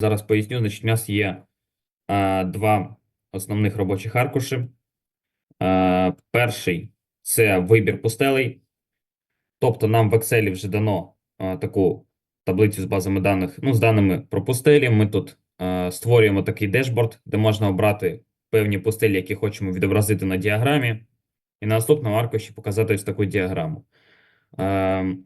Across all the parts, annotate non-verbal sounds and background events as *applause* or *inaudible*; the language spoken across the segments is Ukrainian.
Зараз поясню. Значить, у нас є е, два основних робочих аркуші. Е, перший це вибір пустелей. Тобто нам в Excel вже дано е, таку таблицю з базами даних, ну, з даними про пустелі. Ми тут е, створюємо такий дешборд, де можна обрати певні пустелі, які хочемо відобразити на діаграмі. І на наступному аркуші показати ось таку діаграму. Е,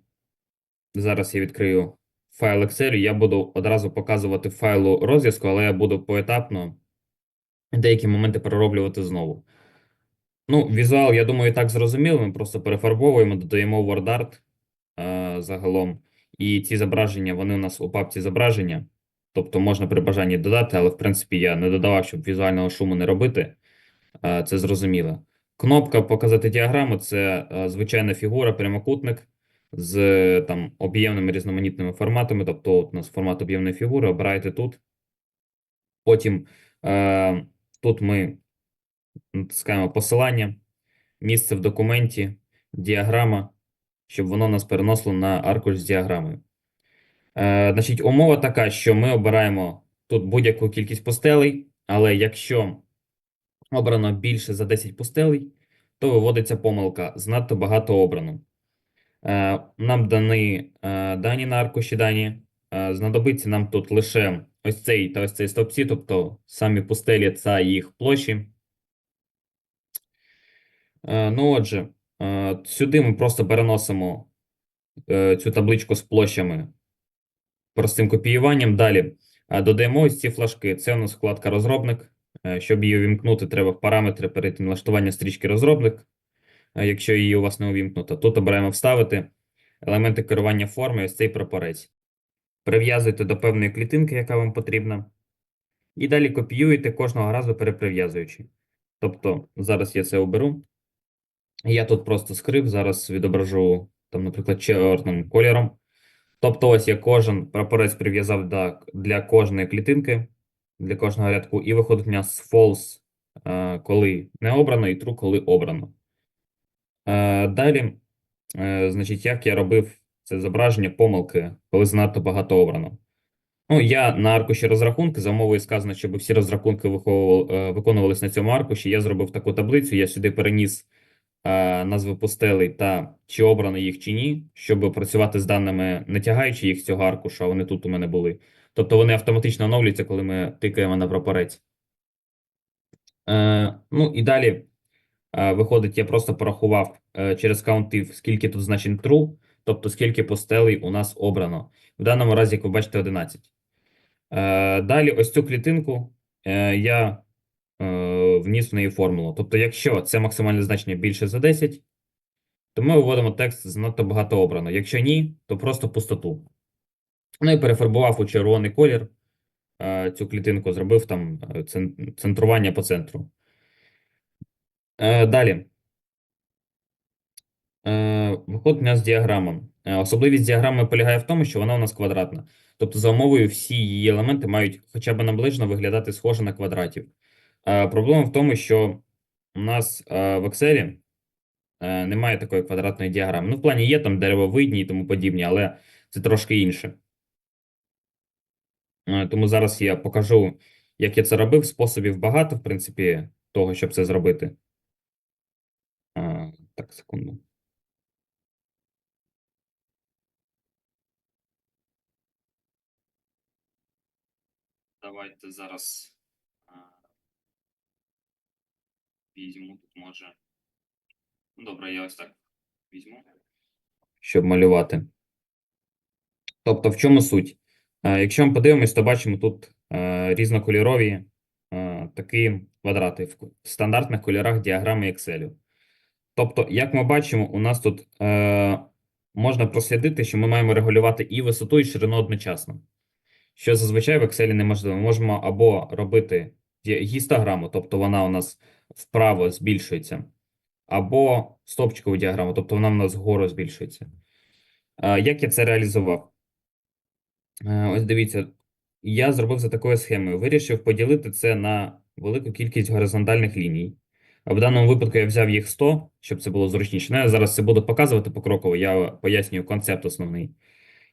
зараз я відкрию файл Excel. Я буду одразу показувати файлу розв'язку, але я буду поетапно деякі моменти перероблювати знову. Ну, візуал, я думаю, так зрозуміло. Ми просто перефарбовуємо, додаємо WordArt е, загалом. І ці зображення, вони у нас у папці зображення. Тобто можна при бажанні додати, але в принципі я не додавав, щоб візуального шуму не робити. Е, це зрозуміло. Кнопка показати діаграму це е, звичайна фігура, прямокутник з там об'ємними різноманітними форматами. Тобто, от у нас формат об'ємної фігури, обираєте тут. Потім е, тут ми натискаємо посилання, місце в документі, діаграма, щоб воно нас переносило на аркуш з діаграмою. Е, значить, умова така, що ми обираємо тут будь-яку кількість пустелей, але якщо обрано більше за 10 пустелей, то виводиться помилка занадто багато обрано. Е, нам дані е, дані на аркуші дані. Е, знадобиться нам тут лише ось цей та ось цей стовпці, тобто самі пустелі та їх площі. Ну, отже, сюди ми просто переносимо цю табличку з площами простим копіюванням. Далі додаємо ось ці флажки. Це у нас вкладка розробник. Щоб її увімкнути, треба в параметри перейти налаштування стрічки розробник. Якщо її у вас не увімкнуто, тут обираємо вставити елементи керування форми, ось цей прапорець. Прив'язуєте до певної клітинки, яка вам потрібна. І далі копіюєте кожного разу переприв'язуючи. Тобто, зараз я це оберу. Я тут просто скрив, зараз відображу, там, наприклад, чорним кольором. Тобто, ось я кожен прапорець прив'язав для кожної клітинки, для кожного рядку, і виходить у нас false, е, коли не обрано, і true, коли обрано. Е, Далі, е, значить, як я робив це зображення помилки, коли занадто багато обрано. Ну, я на аркуші розрахунки, за умовою сказано, щоб всі розрахунки е, на цьому аркуші. Я зробив таку таблицю, я сюди переніс е, назви пустелей та чи обрано їх чи ні, щоб працювати з даними, не тягаючи їх з цього аркуша, вони тут у мене були. Тобто вони автоматично оновлюються, коли ми тикаємо на прапорець. Ну і далі виходить, я просто порахував е, через каунтив, скільки тут значень true, тобто скільки постелей у нас обрано. В даному разі, як ви бачите, 11. Е, далі ось цю клітинку е, я е, вніс в неї формулу. Тобто, якщо це максимальне значення більше за 10, то ми виводимо текст занадто багато обрано. Якщо ні, то просто пустоту. Ну і перефарбував у червоний колір е, цю клітинку, зробив там е, центрування по центру. Е, Далі. Е, Виходить у нас діаграма. Е, Особливість діаграми полягає в тому, що вона у нас квадратна. Тобто, за умовою, всі її елементи мають хоча б наближено виглядати схоже на квадратів. Проблема в тому, що у нас в Excel немає такої квадратної діаграми. Ну, в плані є там деревовидні і тому подібні, але це трошки інше. Тому зараз я покажу, як я це робив. Способів багато, в принципі, того, щоб це зробити. Так, секунду. Давайте зараз а, візьму тут може. Ну, добре, я ось так візьму. Щоб малювати. Тобто, в чому суть? Якщо ми подивимось, то бачимо тут різнокольорові такі квадрати в стандартних кольорах діаграми Excel. Тобто, як ми бачимо, у нас тут е, можна прослідити, що ми маємо регулювати і висоту, і ширину одночасно. Що зазвичай в Excel неможливо. Ми можемо або робити гістограму, тобто вона у нас вправо збільшується, або стопчикову діаграму, тобто вона у нас вгору збільшується. Е, Як я це реалізував? Е, Ось дивіться, я зробив за такою схемою. Вирішив поділити це на велику кількість горизонтальних ліній. В даному випадку я взяв їх 100, щоб це було зручніше. Ну, я зараз це буду показувати покроково, я пояснюю концепт основний.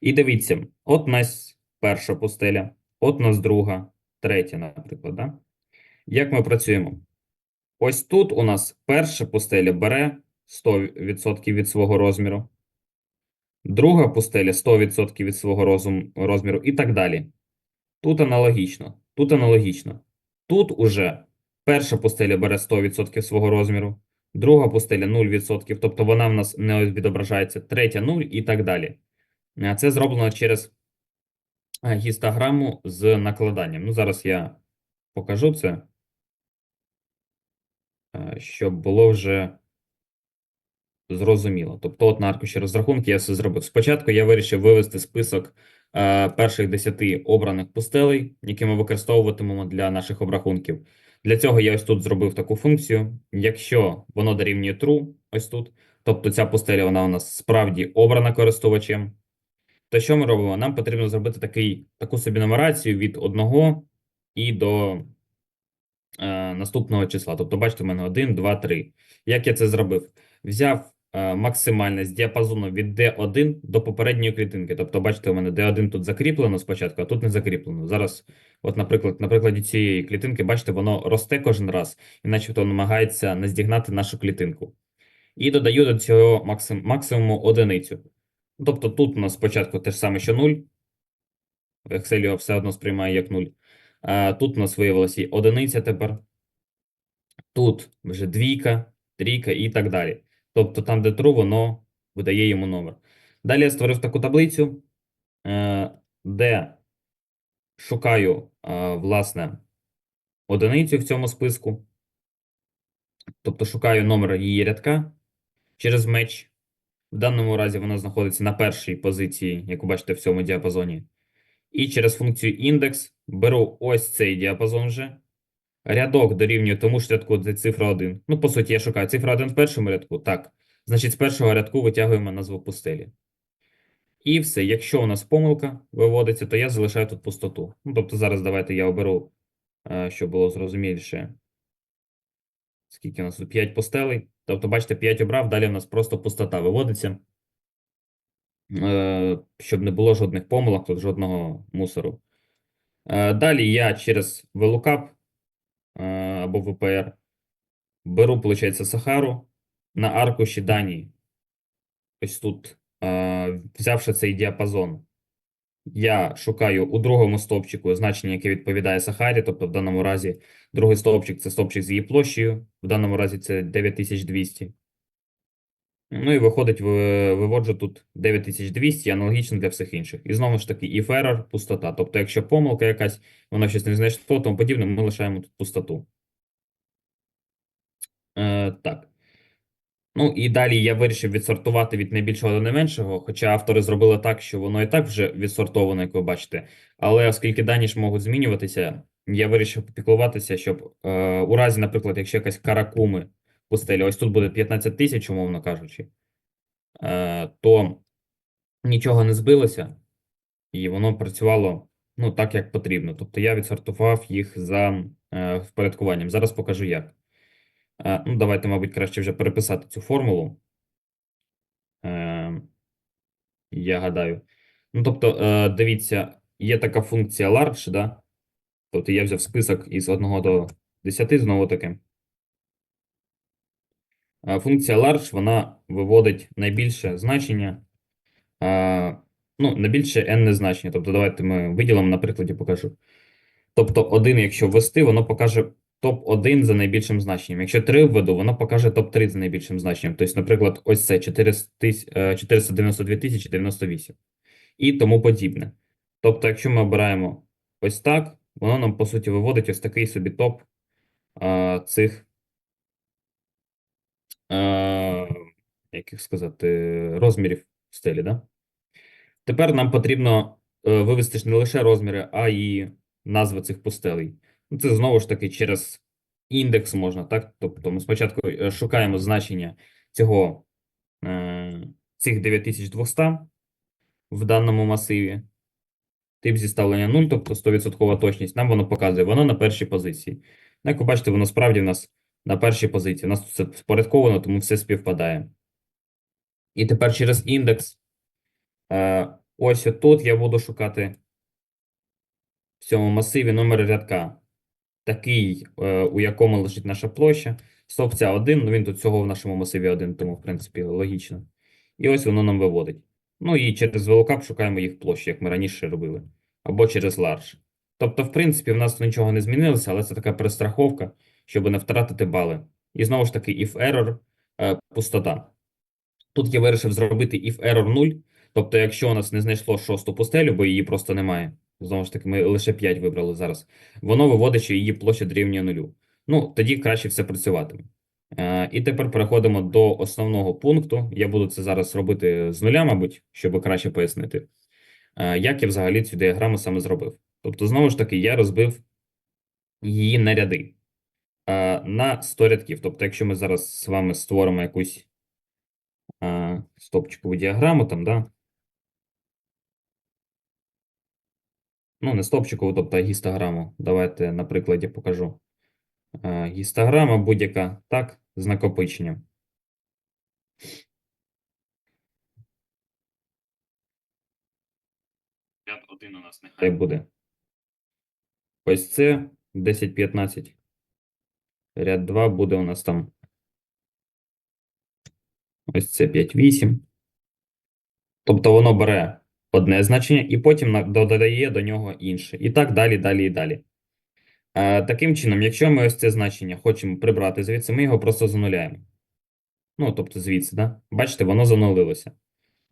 І дивіться, от у нас перша пустеля. от у нас друга, третя, наприклад. Да? Як ми працюємо? Ось тут у нас перша пустеля бере 100% від свого розміру, друга пустеля 100% від свого розміру і так далі. Тут аналогічно, тут аналогічно. Тут уже перша пустеля бере 100% свого розміру, друга пустеля 0%, тобто вона в нас не відображається, третя 0 і так далі. Це зроблено через а, гістограму з накладанням. Ну, зараз я покажу це, щоб було вже зрозуміло. Тобто, от на аркуші розрахунки я все зробив. Спочатку я вирішив вивести список е, перших 10 обраних пустелей, які ми використовуватимемо для наших обрахунків. Для цього я ось тут зробив таку функцію. Якщо воно дорівнює true, ось тут, тобто ця пустеля вона у нас справді обрана користувачем, то що ми робимо? Нам потрібно зробити такий, таку собі нумерацію від 1 і до е, наступного числа. Тобто, бачите, у мене 1, 2, 3. Як я це зробив? Взяв е, максимальне з діапазону від D1 до попередньої клітинки. Тобто, бачите, у мене D1 тут закріплено спочатку, а тут не закріплено. Зараз, от, наприклад, на прикладі цієї клітинки, бачите, воно росте кожен раз, і начебто намагається наздігнати нашу клітинку. І додаю до цього максим, максимуму одиницю. Тобто тут у нас спочатку те ж саме, що 0. В Excel його все одно сприймає як 0. А тут у нас виявилося і одиниця тепер. Тут вже двійка, трійка і так далі. Тобто там, де true, воно видає йому номер. Далі я створив таку таблицю, е, де шукаю, е, власне, одиницю в цьому списку. Тобто шукаю номер її рядка через меч. В даному разі вона знаходиться на першій позиції, як ви бачите, в цьому діапазоні. І через функцію індекс беру ось цей діапазон вже. Рядок дорівнює тому ж рядку, де цифра 1. Ну, по суті, я шукаю цифра 1 в першому рядку. Так. Значить, з першого рядку витягуємо назву пустелі. І все. Якщо у нас помилка виводиться, то я залишаю тут пустоту. Ну, тобто, зараз давайте я оберу, е, щоб було зрозуміліше. Скільки у нас тут 5 пустелей. Тобто, бачите, 5 обрав, далі у нас просто пустота виводиться. Е, Щоб не було жодних помилок, тут жодного мусору. Е, Далі я через VLOOKUP або ВПР. беру, виходить, Сахару на аркуші дані. Ось тут, взявши цей діапазон, я шукаю у другому стовпчику значення, яке відповідає Сахарі, тобто в даному разі другий стовпчик це стовпчик з її площею, в даному разі це 9200. Ну і виходить, виводжу тут 9200, аналогічно для всіх інших. І знову ж таки, if error – пустота. Тобто, якщо помилка якась, воно щось не знайшло, тому подібне, ми лишаємо тут пустоту. Е, так. Ну і далі я вирішив відсортувати від найбільшого до найменшого, хоча автори зробили так, що воно і так вже відсортовано, як ви бачите. Але оскільки дані ж можуть змінюватися, я вирішив попіклуватися, щоб е, у разі, наприклад, якщо якась каракуми пустеля, ось тут буде 15 тисяч, умовно кажучи, е, то нічого не збилося, і воно працювало ну, так, як потрібно. Тобто я відсортував їх за е, впорядкуванням. Зараз покажу як. Е, Ну, давайте, мабуть, краще вже переписати цю формулу. Я гадаю. Ну, тобто, дивіться, є така функція large, да? Тобто я взяв список із 1 до 10, знову таки. Функція large, вона виводить найбільше значення, ну, найбільше n значення. Тобто, давайте ми виділимо на прикладі покажу. Тобто, 1, якщо ввести, воно покаже топ-1 за найбільшим значенням. Якщо 3 введу, воно покаже топ-3 за найбільшим значенням. Тобто, наприклад, ось це 400 тис- е, 492 тисячі 98 і тому подібне. Тобто, якщо ми обираємо ось так, воно нам, по суті, виводить ось такий собі топ цих, яких сказати, розмірів стелі, да? Тепер нам потрібно е, вивести ж не лише розміри, а і назви цих пустелей. Ну, Це знову ж таки через індекс можна, так? Тобто ми спочатку е, шукаємо значення цього, е, цих 9200 в даному масиві. Тип зіставлення 0, тобто 100% точність, нам воно показує, воно на першій позиції. Як ви бачите, воно справді в нас на першій позиції. У нас все спорядковано, тому все співпадає. І тепер через індекс. Е, ось тут я буду шукати в цьому масиві номер рядка такий, е, у якому лежить наша площа. Стовпця 1, ну він тут всього в нашому масиві 1, тому, в принципі, логічно. І ось воно нам виводить. Ну і через VLOOKUP шукаємо їх площі, як ми раніше робили. Або через large. Тобто, в принципі, в нас нічого не змінилося, але це така перестраховка, щоб не втратити бали. І знову ж таки, if error, е, пустота. Тут я вирішив зробити if error 0. Тобто, якщо у нас не знайшло шосту пустелю, бо її просто немає. Знову ж таки, ми лише 5 вибрали зараз. Воно виводить, що її площа дорівнює нулю. Ну, тоді краще все працюватиме. Е, і тепер переходимо до основного пункту. Я буду це зараз робити з нуля, мабуть, щоб краще пояснити, е, як я взагалі цю діаграму саме зробив. Тобто, знову ж таки, я розбив її на ряди на 100 рядків. Тобто, якщо ми зараз з вами створимо якусь стопчикову діаграму, там, да? ну, не стопчикову, тобто гістограму. Давайте на прикладі покажу. Гістограма будь-яка, так, з накопиченням. Ряд 1 у нас нехай буде. Ось це 10-15. Ряд 2 буде у нас там. Ось це 5-8. Тобто воно бере одне значення і потім додає до нього інше. І так далі, далі і далі. Е, таким чином, якщо ми ось це значення хочемо прибрати звідси, ми його просто зануляємо. Ну, тобто звідси, да? Бачите, воно занулилося.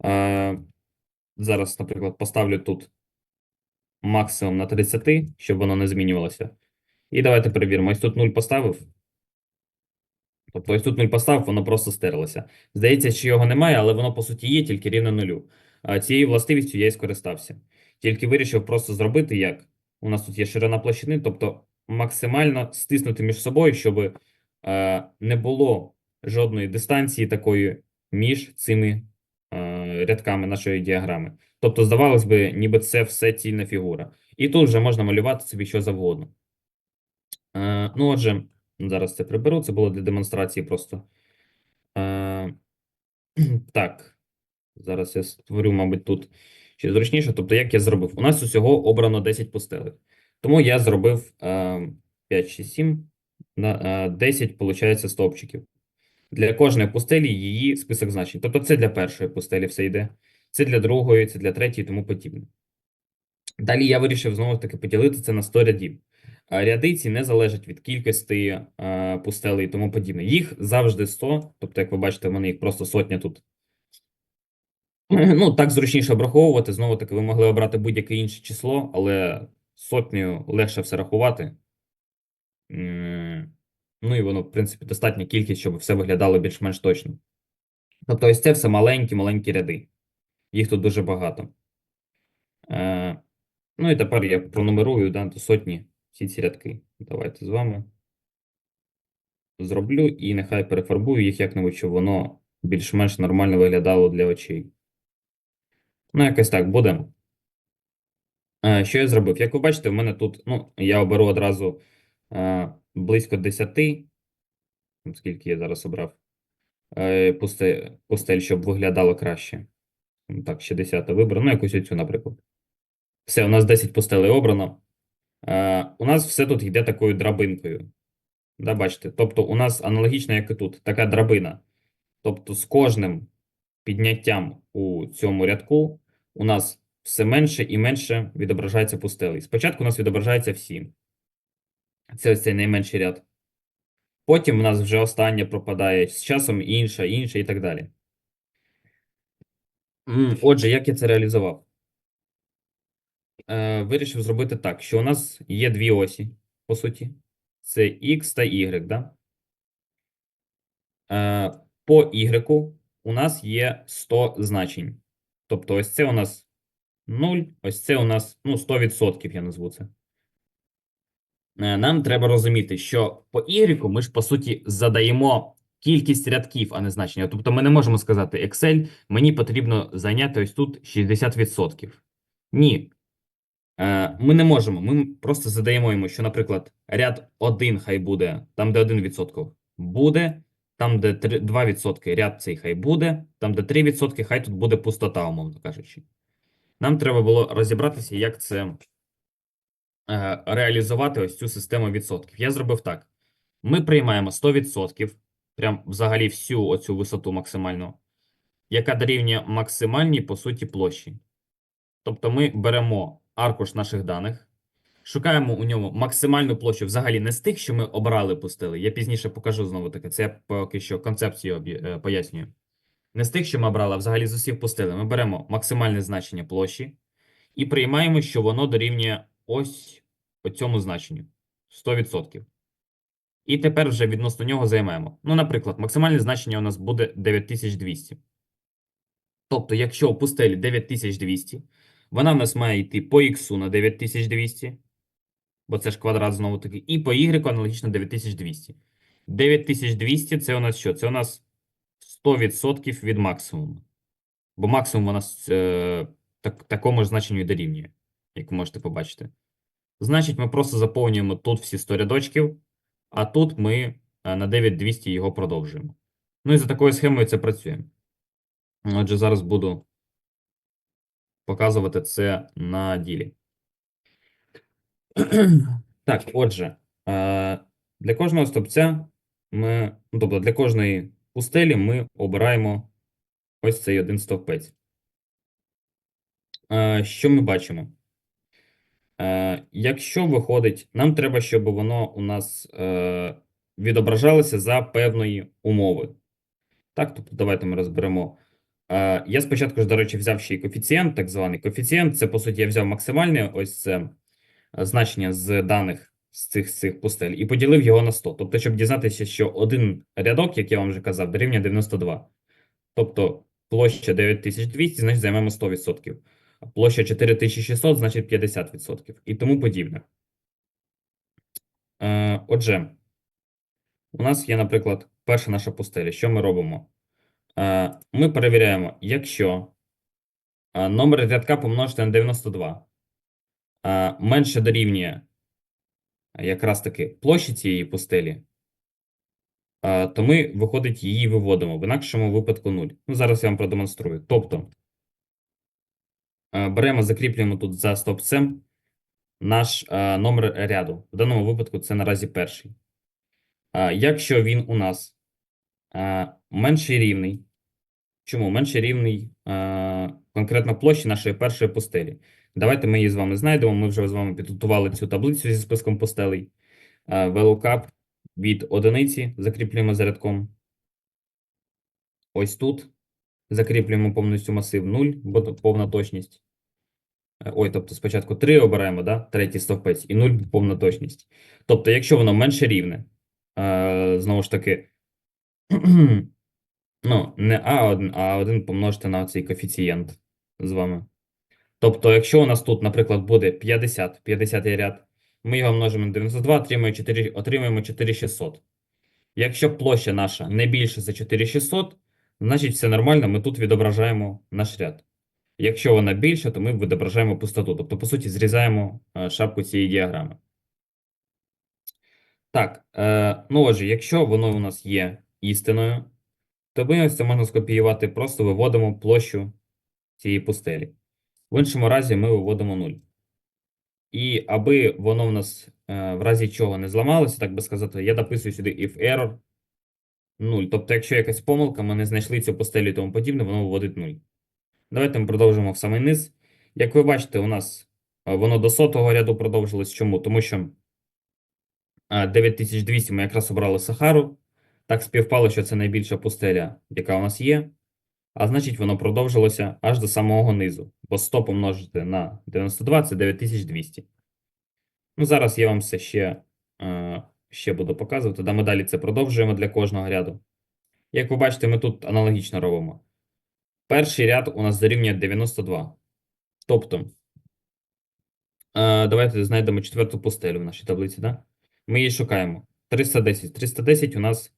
Е, зараз, наприклад, поставлю тут максимум на 30, щоб воно не змінювалося. І давайте перевіримо. Ось тут 0 поставив. Тобто ось тут 0 поставив, воно просто стерлося. Здається, що його немає, але воно по суті є, тільки рівно нулю. Цією властивістю я і скористався. Тільки вирішив просто зробити як. У нас тут є ширина площини, тобто максимально стиснути між собою, щоб е, не було жодної дистанції такої між цими е, рядками нашої діаграми. Тобто, здавалось би, ніби це все цільна фігура. І тут вже можна малювати собі що завгодно. Е, ну, отже, зараз це приберу, це було для демонстрації просто. Е, *clears throat* так, зараз я створю, мабуть, тут ще зручніше. Тобто, як я зробив? У нас усього обрано 10 пустелей. Тому я зробив е, 5, 6, 7, на, е, 10, виходить, стовпчиків. Для кожної пустелі її список значень. Тобто це для першої пустелі все йде, це для другої, це для третьої тому подібне. Далі я вирішив знову ж таки поділити це на 100 рядів. А Ряди ці не залежать від кількості е, пустелей і тому подібне. Їх завжди 100, тобто, як ви бачите, в мене їх просто сотня тут. *clears throat* Ну, так зручніше обраховувати. Знову таки, ви могли обрати будь-яке інше число, але сотнею легше все рахувати. Ну і воно, в принципі, достатня кількість, щоб все виглядало більш-менш точно. Тобто, ось це все маленькі-маленькі ряди. Їх тут дуже багато. Е, ну і тепер я пронумерую да, до сотні всі ці рядки. Давайте з вами зроблю і нехай перефарбую їх як-небудь, щоб воно більш-менш нормально виглядало для очей. Ну, якось так буде. Е, Що я зробив? Як ви бачите, в мене тут, ну, я оберу одразу е, близько 10, скільки я зараз обрав, е, пусте, пустель, щоб виглядало краще. Так, ще 10 вибрав, ну, якусь оцю, наприклад. Все, у нас 10 пустелей обрано. Е, у нас все тут йде такою драбинкою. Да, бачите? Тобто, у нас аналогічно, як і тут, така драбина. Тобто, з кожним підняттям у цьому рядку у нас все менше і менше відображається пустелей. Спочатку у нас відображається всі. Це ось цей найменший ряд. Потім у нас вже останнє пропадає з часом інша, інша і так далі. Отже, як я це реалізував? Е, вирішив зробити так, що у нас є дві осі, по суті. Це X та Y, да? Е, по Y у нас є 100 значень. Тобто, ось це у нас 0, ось це у нас ну, 100% я назву це. Е, Нам треба розуміти, що по Y ми ж по суті задаємо кількість рядків, а не значення. Тобто ми не можемо сказати Excel, мені потрібно зайняти ось тут 60%. Ні. Е, Ми не можемо. Ми просто задаємо йому, що, наприклад, ряд 1 хай буде, там, де 1% буде, там, де 3 2% ряд цей хай буде, там, де 3% хай тут буде пустота, умовно кажучи. Нам треба було розібратися, як це е, реалізувати ось цю систему відсотків. Я зробив так. Ми приймаємо 100%, прям взагалі всю оцю висоту максимальну, яка дорівнює максимальній, по суті, площі. Тобто ми беремо аркуш наших даних, шукаємо у ньому максимальну площу взагалі не з тих, що ми обрали, пустили. Я пізніше покажу знову таки. Це я поки що концепцію е, пояснюю. Не з тих, що ми обрали, а взагалі з усіх пустили. Ми беремо максимальне значення площі і приймаємо, що воно дорівнює ось цьому значенню 100%. І тепер вже відносно нього займаємо. Ну, наприклад, максимальне значення у нас буде 9200. Тобто, якщо у пустелі 9200, вона в нас має йти по х на 9200, бо це ж квадрат знову таки, і по y аналогічно 9200. 9200 це у нас що? Це у нас 100% від максимуму. Бо максимум у нас е, так, такому ж значенню дорівнює, як ви можете побачити. Значить, ми просто заповнюємо тут всі 100 рядочків, а тут ми е, на 9200 його продовжуємо. Ну і за такою схемою це працює. Отже, зараз буду показувати це на ділі. *clears throat* Так, отже, е, для кожного стовпця ми, ну, тобто для кожної пустелі ми обираємо ось цей один стовпець. Е, Що ми бачимо? Е, Якщо виходить, нам треба, щоб воно у нас відображалося за певної умови. Так, тобто давайте ми розберемо. Е, Я спочатку ж, до речі, взяв ще й коефіцієнт, так званий коефіцієнт. Це, по суті, я взяв максимальне ось це е, значення з даних з цих, з цих пустель і поділив його на 100. Тобто, щоб дізнатися, що один рядок, як я вам вже казав, дорівнює 92. Тобто площа 9200, значить займемо 100%. Площа 4600, значить 50%. І тому подібне. Е, Отже, у нас є, наприклад, перша наша пустеля. Що ми робимо? Е, Ми перевіряємо, якщо е, номер рядка помножити на 92 е, менше дорівнює якраз таки площі цієї пустелі, то ми, виходить, її виводимо. В інакшому випадку 0. Ну, зараз я вам продемонструю. Тобто, беремо, закріплюємо тут за стовпцем наш номер ряду. В даному випадку це наразі перший. Якщо він у нас менший рівний, чому менший рівний е, конкретно площі нашої першої пустелі? Давайте ми її з вами знайдемо. Ми вже з вами підготували цю таблицю зі списком пустелей. Е, від одиниці закріплюємо за рядком. Ось тут закріплюємо повністю масив 0, бо повна точність. Е, Ой, тобто спочатку 3 обираємо, да? третій стовпець, і 0 повна точність. Тобто, якщо воно менше рівне, е, знову ж таки, *clears throat* ну, не А1, а 1 помножити на цей коефіцієнт з вами. Тобто, якщо у нас тут, наприклад, буде 50, 50 ряд, ми його множимо на 92, отримуємо 4, отримуємо 4600. Якщо площа наша не більше за 4600, значить все нормально, ми тут відображаємо наш ряд. Якщо вона більша, то ми відображаємо пустоту. Тобто, по суті, зрізаємо е, шапку цієї діаграми. Так, е, ну отже, якщо воно у нас є істиною, то ми ось це можна скопіювати, просто виводимо площу цієї пустелі. В іншому разі ми виводимо 0. І аби воно в нас е, в разі чого не зламалося, так би сказати, я дописую сюди if error 0. Тобто, якщо якась помилка, ми не знайшли цю пустелю і тому подібне, воно виводить 0. Давайте ми продовжимо в самий низ. Як ви бачите, у нас е, воно до сотого ряду продовжилось. Чому? Тому що е, 9200 ми якраз обрали Сахару. Так співпало, що це найбільша пустеля, яка у нас є. А значить, воно продовжилося аж до самого низу. Бо 100 помножити на 92 це 9200. Ну, зараз я вам все ще, е, ще буду показувати. Да, ми далі це продовжуємо для кожного ряду. Як ви бачите, ми тут аналогічно робимо. Перший ряд у нас дорівнює 92. Тобто, е, давайте знайдемо четверту пустелю в нашій таблиці. Да? Ми її шукаємо. 310. 310 у нас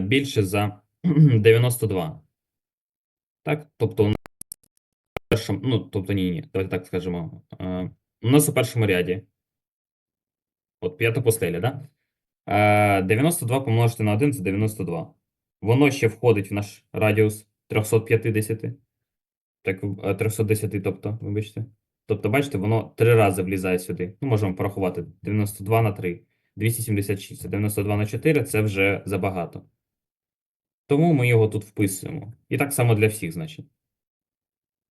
більше за *clears throat* 92. Так, тобто у нас в першому, ну, тобто ні, ні, давайте так скажемо. Е, у нас у першому ряді, от п'ята постеля, да? Е, 92 помножити на 1 – це 92. Воно ще входить в наш радіус 350. Так, е, 310, тобто, вибачте. Тобто, бачите, воно три рази влізає сюди. Ну, можемо порахувати 92 на 3, 276, 92 на 4 це вже забагато. Тому ми його тут вписуємо. І так само для всіх, значить.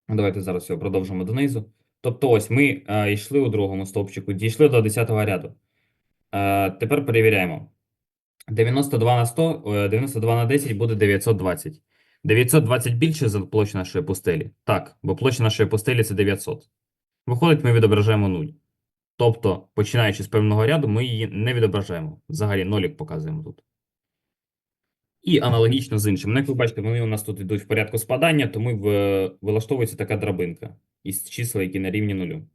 Давайте зараз його продовжимо донизу. Тобто, ось ми е, йшли у другому стовпчику, дійшли до 10-го ряду. Е, тепер перевіряємо. 92 на 100, е, 92 на 10 буде 920. 920 більше за площу нашої пустелі? Так, бо площа нашої пустелі це 900. Виходить, ми відображаємо 0. Тобто, починаючи з певного ряду, ми її не відображаємо. Взагалі, нолік показуємо тут. І аналогічно з іншим. Ну, Як ви бачите, вони у нас тут йдуть в порядку спадання, тому вилаштовується така драбинка із числа, які на рівні нулю.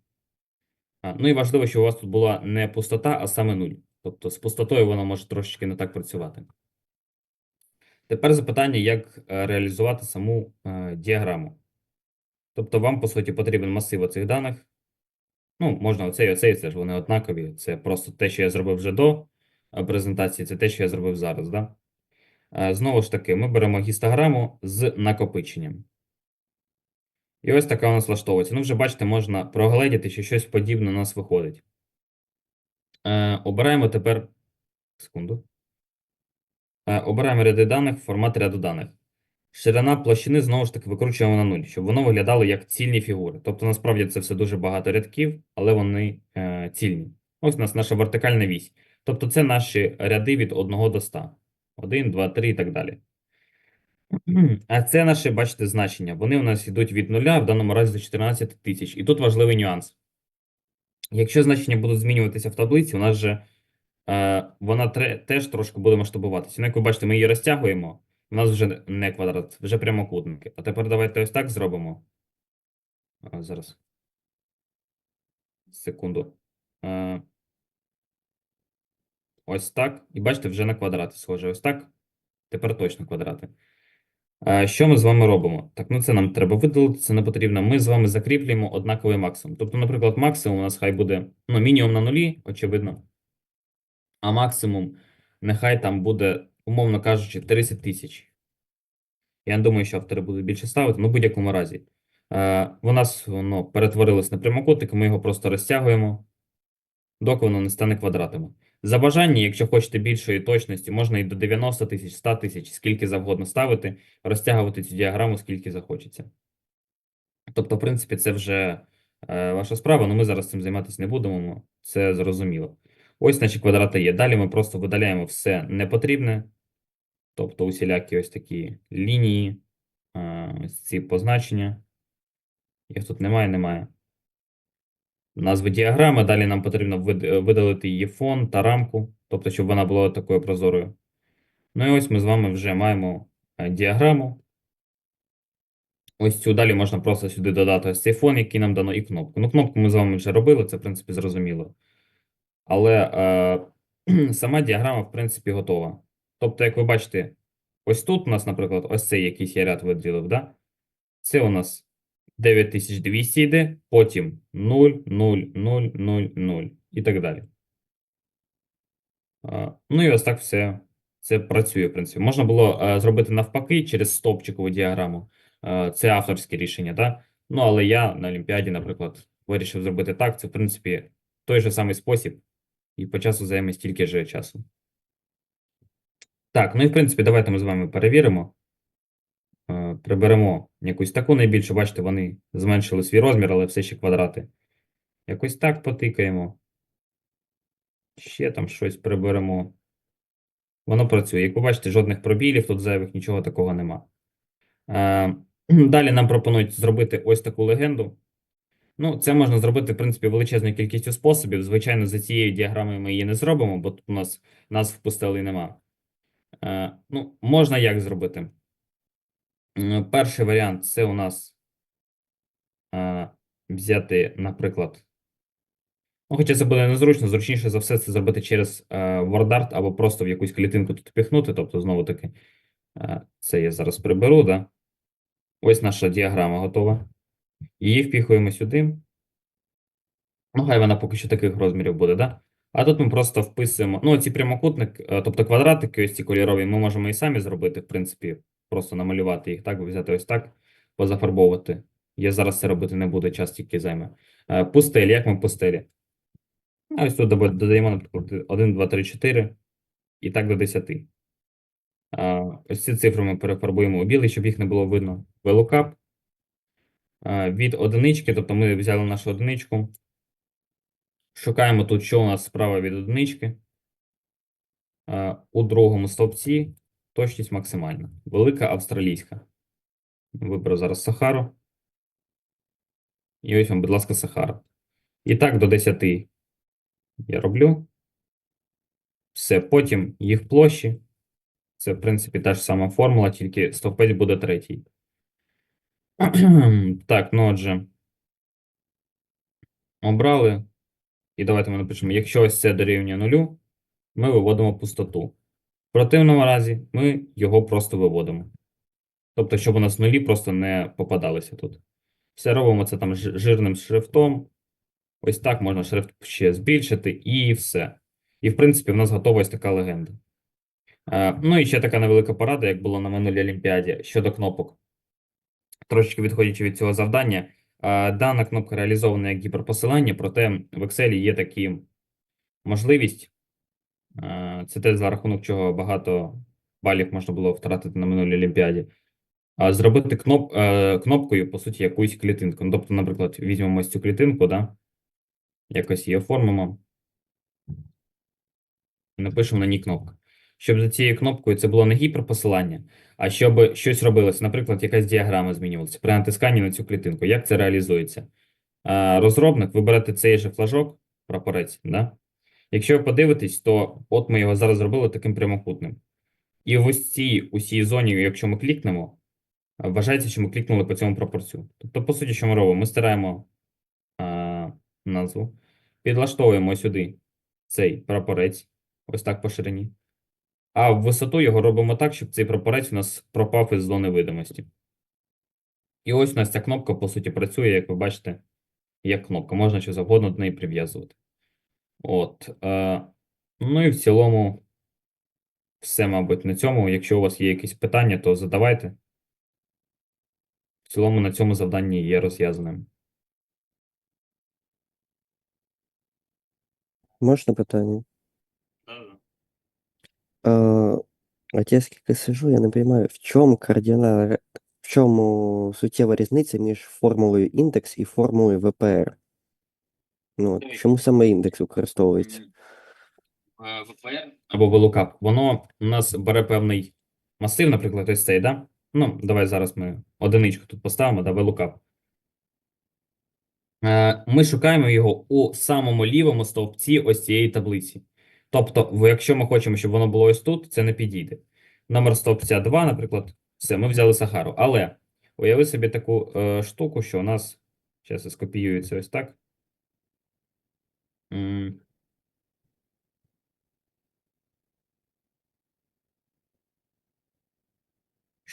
А, ну і важливо, що у вас тут була не пустота, а саме нуль. Тобто з пустотою воно може трошечки не так працювати. Тепер запитання, як е, реалізувати саму е, діаграму. Тобто вам, по суті, потрібен масив оцих даних. Ну, можна оцей, оцей, це ж вони однакові. Це просто те, що я зробив вже до е, презентації, це те, що я зробив зараз. Да? Е, Знову ж таки, ми беремо гістограму з накопиченням. І ось така у нас влаштовується. Ну, вже бачите, можна прогледіти, що щось подібне у нас виходить. Е, обираємо тепер. Секунду. Е, обираємо ряди даних, формат ряду даних. Ширина площини знову ж таки викручуємо на 0, щоб воно виглядало як цільні фігури. Тобто, насправді це все дуже багато рядків, але вони е, цільні. Ось у нас наша вертикальна вісь. Тобто, це наші ряди від 1 до 100. 1, 2, 3 і так далі. *clears throat* А це наші, бачите, значення. Вони у нас йдуть від 0, в даному разі до 14 тисяч. І тут важливий нюанс. Якщо значення будуть змінюватися в таблиці, у нас же е, вона теж трошки буде масштабуватися. Ну, Як ви бачите, ми її розтягуємо. У нас вже не квадрат, вже прямокутники. А тепер давайте ось так зробимо. А, зараз. Секунду. Е, ось так. І бачите, вже на квадрати схоже. Ось так. Тепер точно квадрати. Е, Що ми з вами робимо? Так, ну це нам треба видалити, це не потрібно. Ми з вами закріплюємо однаковий максимум. Тобто, наприклад, максимум у нас хай буде ну, мінімум на нулі, очевидно. А максимум нехай там буде, умовно кажучи, 30 тисяч. Я не думаю, що автори будуть більше ставити, ну в будь-якому разі. Е, нас воно перетворилось на прямокутник, ми його просто розтягуємо, доки воно не стане квадратами. За бажання, якщо хочете більшої точності, можна і до 90 тисяч, 100 тисяч, скільки завгодно ставити, розтягувати цю діаграму, скільки захочеться. Тобто, в принципі, це вже е, ваша справа, але ми зараз цим займатися не будемо, це зрозуміло. Ось наші квадрати є. Далі ми просто видаляємо все непотрібне, тобто усілякі ось такі лінії, е, ось ці позначення. Їх тут немає, немає. Назви діаграми. Далі нам потрібно е, видалити її фон та рамку, тобто, щоб вона була такою прозорою. Ну і ось ми з вами вже маємо е, діаграму. Ось цю далі можна просто сюди додати ось цей фон, який нам дано, і кнопку. Ну, кнопку ми з вами вже робили, це, в принципі, зрозуміло. Але е, *clears throat* сама діаграма, в принципі, готова. Тобто, як ви бачите, ось тут у нас, наприклад, ось цей якийсь я ряд виділив, да? Це у нас 9200 йде, потім 0, 0, 0, 0, 0 і так далі. Ну і ось так все це працює, в принципі. Можна було е, зробити навпаки через стовпчикову діаграму. Е, Це авторське рішення, да? Ну, але я на Олімпіаді, наприклад, вирішив зробити так. Це, в принципі, той же самий спосіб, і по часу займе стільки ж часу. Так, ну і в принципі, давайте ми з вами перевіримо. Е, Приберемо якусь таку найбільшу, бачите, вони зменшили свій розмір, але все ще квадрати. Якось так потикаємо. Ще там щось приберемо. Воно працює. Як ви бачите, жодних пробілів, тут зайвих, нічого такого нема. Е, *clears throat* Далі нам пропонують зробити ось таку легенду. Ну, це можна зробити, в принципі, величезною кількістю способів. Звичайно, за цією діаграмою ми її не зробимо, бо тут у нас назв пустелі нема. Е, Ну, можна як зробити? Перший варіант це у нас е, взяти, наприклад. Ну, хоча це буде незручно, зручніше за все це зробити через е, WordArt або просто в якусь клітинку тут впіхнути. Тобто, знову таки, е, це я зараз приберу, да? Ось наша діаграма готова. Її впіхуємо сюди. Ну, хай вона поки що таких розмірів буде, да? А тут ми просто вписуємо. Ну, ці прямокутник, е, тобто квадратики, ось ці кольорові, ми можемо і самі зробити, в принципі, просто намалювати їх так, взяти ось так, позафарбовувати. Я зараз це робити не буду, час тільки займе. Е, Пустелі, як ми пустелі? А ось тут додаємо, наприклад, 1, 2, 3, 4 і так до 10. Ось ці цифри ми перефарбуємо у білий, щоб їх не було видно. VLOOKUP. Від одинички, тобто ми взяли нашу одиничку. Шукаємо тут, що у нас справа від одинички. У другому стовпці точність максимальна. Велика австралійська. Виберу зараз Сахару. І ось вам, будь ласка, Сахара. І так до 10 я роблю. Все, потім їх площі. Це, в принципі, та ж сама формула, тільки стовпець буде третій. *clears throat* Так, ну отже. Обрали. І давайте ми напишемо, якщо ось це дорівнює нулю, ми виводимо пустоту. В противному разі ми його просто виводимо. Тобто, щоб у нас нулі просто не попадалися тут. Все робимо це там жирним шрифтом. Ось так можна шрифт ще збільшити, і все. І, в принципі, в нас готова ось така легенда. Е, Ну і ще така невелика порада, як було на минулій Олімпіаді щодо кнопок. Трошечки відходячи від цього завдання, дана кнопка реалізована як гіперпосилання, проте в Excel є такі можливість. Це те, за рахунок чого багато балів можна було втратити на минулій Олімпіаді. Зробити кноп, е, кнопкою, по суті, якусь клітинку. Ну, Тобто, наприклад, візьмемо ось цю клітинку, да? якось її оформимо. Напишемо на ній кнопку. Щоб за цією кнопкою це було не гіперпосилання, а щоб щось робилося. Наприклад, якась діаграма змінювалася при натисканні на цю клітинку. Як це реалізується? Розробник, ви берете цей же флажок, прапорець, да? Якщо ви подивитесь, то от ми його зараз зробили таким прямокутним. І в ось цій усій зоні, якщо ми клікнемо, вважається, що ми клікнули по цьому прапорцю. Тобто, по суті, що ми робимо? Ми стираємо а, назву, підлаштовуємо сюди цей прапорець, ось так по ширині. А в висоту його робимо так, щоб цей прапорець у нас пропав із зони видимості. І ось у нас ця кнопка, по суті, працює, як ви бачите, як кнопка. Можна що завгодно до неї прив'язувати. От. Е, ну і в цілому, все, мабуть, на цьому. Якщо у вас є якісь питання, то задавайте. В цілому на цьому завданні є розв'язаним. Можна питання? Е, от я скільки сижу, я не розумію, в чому кардинальна, в чому суттєва різниця між формулою індекс і формулою ВПР? Ну, от, чому саме індекс використовується? Е, VPR або VLOOKUP, воно у нас бере певний масив, наприклад, ось цей, да? Ну, давай зараз ми одиничку тут поставимо, да, VLOOKUP. Е, Ми шукаємо його у самому лівому стовпці ось цієї таблиці. Тобто, якщо ми хочемо, щоб воно було ось тут, це не підійде. Номер стовпця 2, наприклад, все, ми взяли Сахару. Але уяви собі таку е, штуку, що у нас, зараз я скопіюю це ось так. М.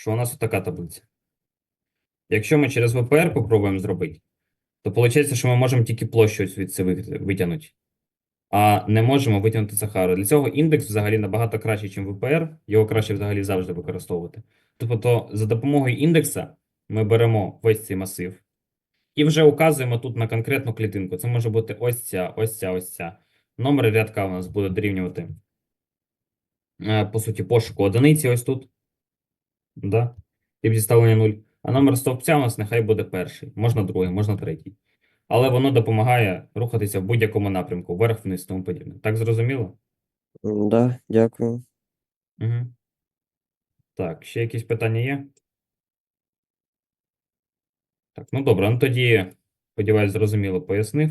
що у нас така таблиця. Якщо ми через VPR попробуємо зробити, то виходить, що ми можемо тільки площу від це витягнути, а не можемо витягнути Сахару. Для цього індекс взагалі набагато краще, ніж VPR, його краще взагалі завжди використовувати. Тобто, за допомогою індекса ми беремо весь цей масив і вже указуємо тут на конкретну клітинку. Це може бути ось ця, ось ця, ось ця. Номер рядка у нас буде дорівнювати, е, по суті, пошуку одиниці ось тут. Да? Тип зіставлення 0. А номер стовпця у нас нехай буде перший, можна другий, можна третій. Але воно допомагає рухатися в будь-якому напрямку, вверх, вниз, тому подібне. Так зрозуміло? М, Да, дякую. Угу. Так, ще якісь питання є? Так, ну добре, ну тоді, сподіваюсь, зрозуміло пояснив.